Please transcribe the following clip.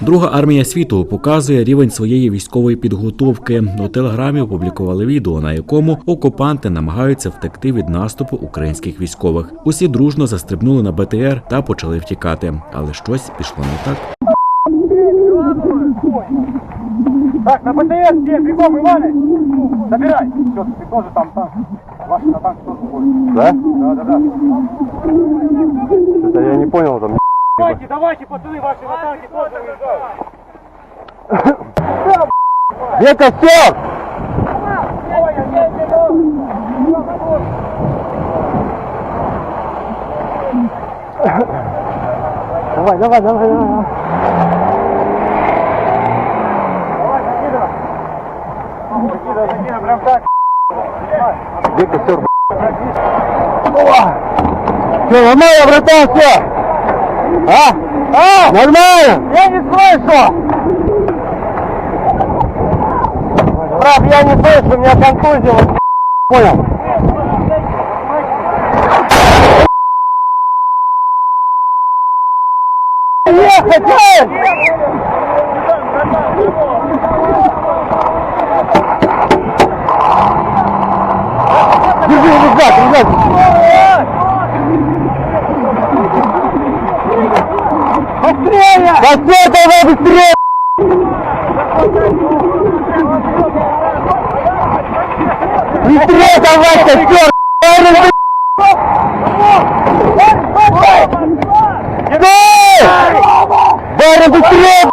Друга армія світу показує рівень своєї військової підготовки. У телеграмі опублікували відео, на якому окупанти намагаються втекти від наступу українських військових. Усі дружно застрибнули на БТР та почали втікати, але щось пішло не так. Так, на БТР, где, бегом, Иваныч! Забирай! Все, ты тоже там, танк. Ваш на танк тоже ходит. Да? Да, да, да. Это я не понял там. Давайте, давайте, пацаны, ваши на танке тоже уезжают. Где костер? Давай, давай, давай, давай. Где костер? Все, нормально, братан, все? А? А? Нормально? Я не слышу! Брат, я не слышу, меня контузило. Понял? Ехать! Держи рюкзак, рюкзак! Костер, давай быстрее! Быстрее давай, Стой! Барин, быстрее!